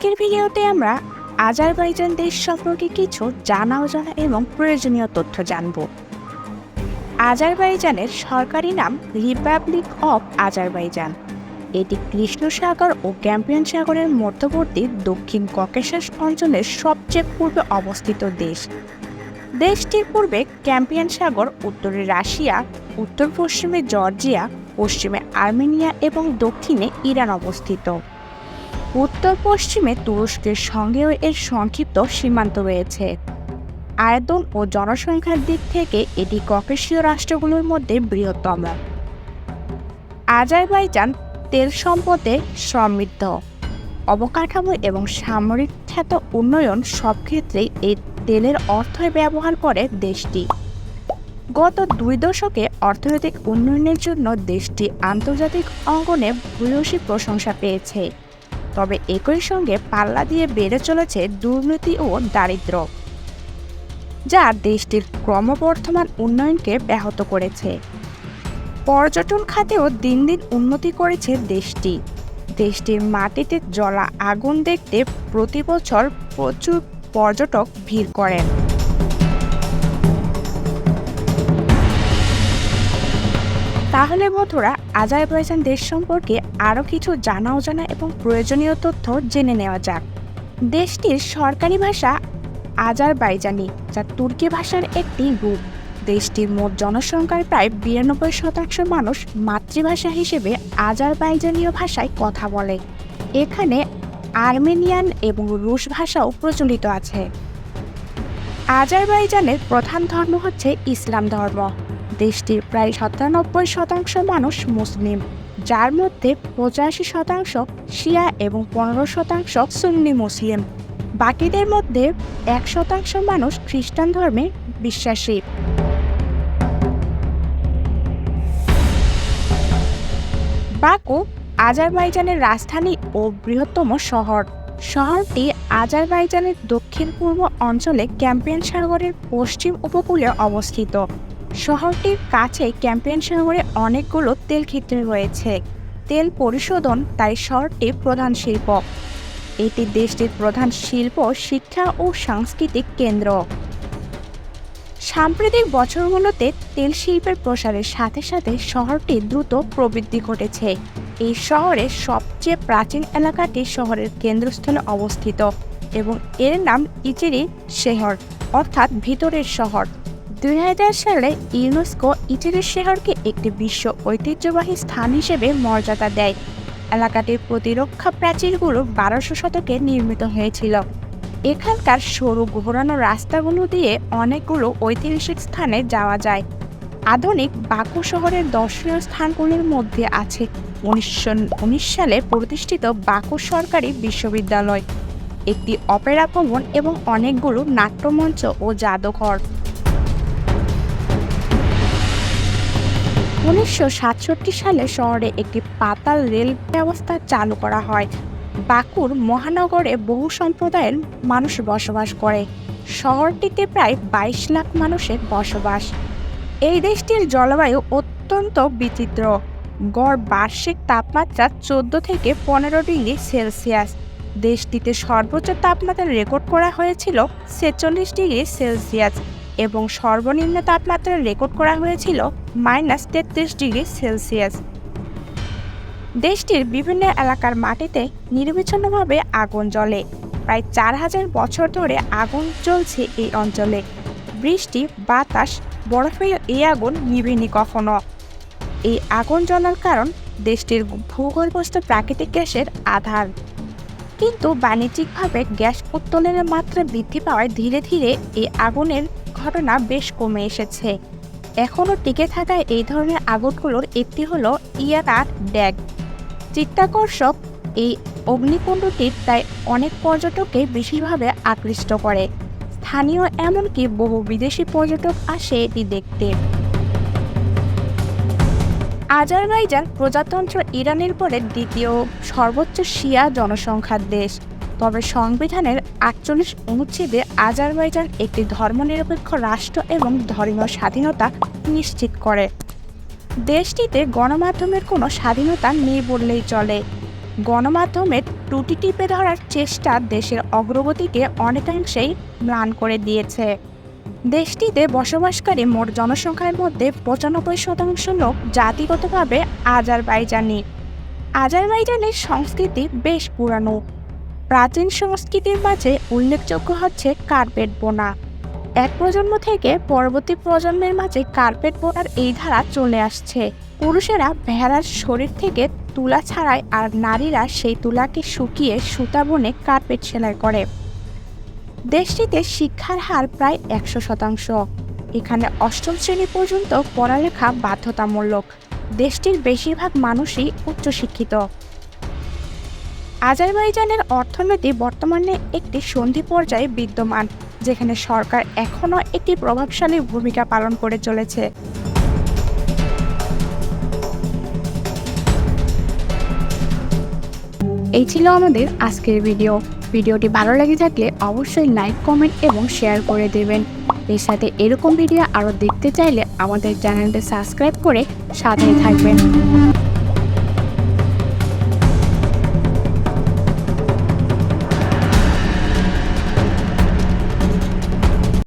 আজকের ভিডিওতে আমরা আজারবাইজান দেশ সম্পর্কে কিছু জানা অজানা এবং প্রয়োজনীয় তথ্য জানব। আজারবাইজানের সরকারি নাম রিপাবলিক অফ আজারবাইজান। এটি কৃষ্ণ সাগর ও ক্যাম্পিয়ন সাগরের মধ্যবর্তী দক্ষিণ ককেশাস অঞ্চলের সবচেয়ে পূর্বে অবস্থিত দেশ। দেশটির পূর্বে ক্যাম্পিয়ান সাগর, উত্তরে রাশিয়া উত্তর পশ্চিমে জর্জিয়া, পশ্চিমে আর্মেনিয়া এবং দক্ষিণে ইরান অবস্থিত। উত্তর পশ্চিমে তুরস্কের সঙ্গেও এর সংক্ষিপ্ত সীমান্ত রয়েছে। আয়তন ও জনসংখ্যার দিক থেকে এটি ককেশীয় রাষ্ট্রগুলোর মধ্যে বৃহত্তম। আজারবাইজান তেল সম্পদে সমৃদ্ধ। অবকাঠামো এবং সামরিক খ্যাত উন্নয়ন সব ক্ষেত্রেই এই তেলের অর্থই ব্যবহার করে দেশটি। গত দুই দশকে অর্থনৈতিক উন্নয়নের জন্য দেশটি আন্তর্জাতিক অঙ্গনে ভূয়সী প্রশংসা পেয়েছে। তবে একই সঙ্গে পাল্লা দিয়ে বেড়ে চলেছে দুর্নীতি ও দারিদ্র, যা দেশটির ক্রমবর্ধমান উন্নয়নকে ব্যাহত করেছে। পর্যটন খাতেও দিন দিন উন্নতি করেছে দেশটি। দেশটির মাটিতে জ্বলা আগুন দেখতে প্রতি বছর প্রচুর পর্যটক ভিড় করেন। তাহলে বন্ধুরা আজারবাইজান দেশ সম্পর্কে আরও কিছু জানা, অজানা এবং প্রয়োজনীয় তথ্য জেনে নেওয়া যাক। দেশটির সরকারি ভাষা আজারবাইজানি, যা তুর্কি ভাষার একটি রূপ। দেশটির মোট জনসংখ্যার প্রায় বিরানব্বই শতাংশ মানুষ মাতৃভাষা হিসেবে আজারবাইজানীয় ভাষায় কথা বলে। এখানে আর্মেনিয়ান এবং রুশ ভাষাও প্রচলিত আছে। আজারবাইজানের প্রধান ধর্ম হচ্ছে ইসলাম ধর্ম। দেশটির প্রায় সাতানব্বই শতাংশ মানুষ মুসলিম, যার মধ্যে পঁচাশি শতাংশ শিয়া এবং পনেরো শতাংশ সুন্নি মুসলিম। বাকিদের মধ্যে এক শতাংশ মানুষ খ্রিস্টান ধর্মে বিশ্বাসী। বাকু আজারবাইজানের রাজধানী ও বৃহত্তম শহর। শহরটি আজারবাইজানের দক্ষিণ পূর্ব অঞ্চলে ক্যাম্পিয়ন সাগরের পশ্চিম উপকূলে অবস্থিত। শহরটির কাছে ক্যাম্পিয়ন সাগরে অনেকগুলো তেল ক্ষেত্র রয়েছে। তেল পরিশোধন তাই শহরটি প্রধান শিল্প। এটি দেশটির প্রধান শিল্প, শিক্ষা ও সাংস্কৃতিক কেন্দ্র। সাম্প্রতিক বছরগুলোতে তেল শিল্পের প্রসারের সাথে সাথে শহরটি দ্রুত প্রবৃদ্ধি ঘটেছে। এই শহরের সবচেয়ে প্রাচীন এলাকাটি শহরের কেন্দ্রস্থলে অবস্থিত এবং এর নাম ইচিরি শহর, অর্থাৎ ভিতরের শহর। দুই হাজার সালে ইউনেস্কো ইচিরি শহরকে একটি বিশ্ব ঐতিহ্যবাহী স্থান হিসেবে মর্যাদা দেয়। এলাকাটির প্রতিরক্ষা প্রাচীরগুলো বারোশো শতকে নির্মিত হয়েছিল। এখানকার সরু ঘোরানো রাস্তাগুলো দিয়ে অনেকগুলো ঐতিহাসিক স্থানে যাওয়া যায়। আধুনিক বাকু শহরের দর্শনীয় স্থানগুলির মধ্যে আছে উনিশশো উনিশ সালে প্রতিষ্ঠিত বাকু সরকারি বিশ্ববিদ্যালয়। একটি অপেরা ভবন এবং অনেকগুলো নাট্যমঞ্চ ও জাদুঘর। উনিশশো সাতষট্টি সালে শহরে একটি পাতাল রেল ব্যবস্থা চালু করা হয়। বাকুর মহানগরে বহু সম্প্রদায়ের মানুষ বসবাস করে। শহরটিতে প্রায় বাইশ লাখ মানুষের বসবাস। এই দেশটির জলবায়ু অত্যন্ত বিচিত্র। গড় বার্ষিক তাপমাত্রা চোদ্দ থেকে পনেরো ডিগ্রি সেলসিয়াস। দেশটিতে সর্বোচ্চ তাপমাত্রা রেকর্ড করা হয়েছিল ছেচল্লিশ ডিগ্রি সেলসিয়াস। এবং সর্বনিম্ন তাপমাত্রা রেকর্ড করা হয়েছিল মাইনাস তেত্রিশ ডিগ্রি সেলসিয়াস। দেশটির বিভিন্ন এলাকার মাটিতে নির্বিচ্ছিন্নভাবে আগুন জ্বলে। প্রায় চার হাজার বছর ধরে আগুন জ্বলছে এই অঞ্চলে। বৃষ্টি, বাতাস বরফে এই আগুন নিভেনি কখনো। এই আগুন জ্বলার কারণ দেশটির ভূগর্ভস্থ প্রাকৃতিক গ্যাসের আধার কিন্তু বাণিজ্যিকভাবে গ্যাস উত্তোলনের মাত্রা বৃদ্ধি পাওয়ায় ধীরে ধীরে এই আগুনের ঘটনা বেশ কমে এসেছে। এখনও টিকে থাকা এই ধরনের আগুনগুলোর একটি হল ইয়ানার ড্যাগ। চিত্তাকর্ষক এই অগ্নিকুণ্ডটির তাই অনেক পর্যটককে বিশেষভাবে আকৃষ্ট করে। স্থানীয় এমনকি বহু বিদেশি পর্যটক আসে এটি দেখতে। আজারবাইজান প্রজাতন্ত্র ইরানের পরে দ্বিতীয় সর্বোচ্চ শিয়া জনসংখ্যার দেশ। তবে সংবিধানের আটচল্লিশ অনুচ্ছেদে আজারবাইজান একটি ধর্মনিরপেক্ষ রাষ্ট্র এবং ধর্মীয় স্বাধীনতা নিশ্চিত করে। দেশটিতে গণমাধ্যমের কোনো স্বাধীনতা নেই বললেই চলে। গণমাধ্যমের ত্রুটি টিপে ধরার চেষ্টা দেশের অগ্রগতিকে অনেকাংশেই ম্লান করে দিয়েছে। দেশটিতে বসবাসকারী মোট জনসংখ্যার মধ্যে পঁচানব্বই শতাংশ লোক জাতিগতভাবে আজারবাইজানি। আজারবাইজানের সংস্কৃতি বেশ পুরানো। প্রাচীন সংস্কৃতির মাঝে উল্লেখযোগ্য হচ্ছে কার্পেট বোনা। এক প্রজন্ম থেকে পরবর্তী প্রজন্মের মাঝে কার্পেট বোনার এই ধারা চলে আসছে। পুরুষেরা ভেড়ার শরীর থেকে তুলা ছাড়ায় আর নারীরা সেই তুলাকে শুকিয়ে সুতা বনে কার্পেট সেলাই করে। দেশটিতে শিক্ষার হার প্রায় একশো শতাংশ। এখানে অষ্টম শ্রেণি পর্যন্ত পড়ালেখা বাধ্যতামূলক। দেশটির বেশিরভাগ মানুষই উচ্চশিক্ষিত। আজারবাইজানের অর্থনীতি বর্তমানে একটি সন্ধি পর্যায়ে বিদ্যমান, যেখানে সরকার এখনও একটি প্রভাবশালী ভূমিকা পালন করে চলেছে। এই ছিল আমাদের আজকের ভিডিও। ভিডিওটি ভালো লেগে থাকলে অবশ্যই লাইক, কমেন্ট এবং শেয়ার করে দেবেন। এর সাথে এরকম ভিডিও আরও দেখতে চাইলে আমাদের চ্যানেলটি সাবস্ক্রাইব করে সাথে থাকবেন।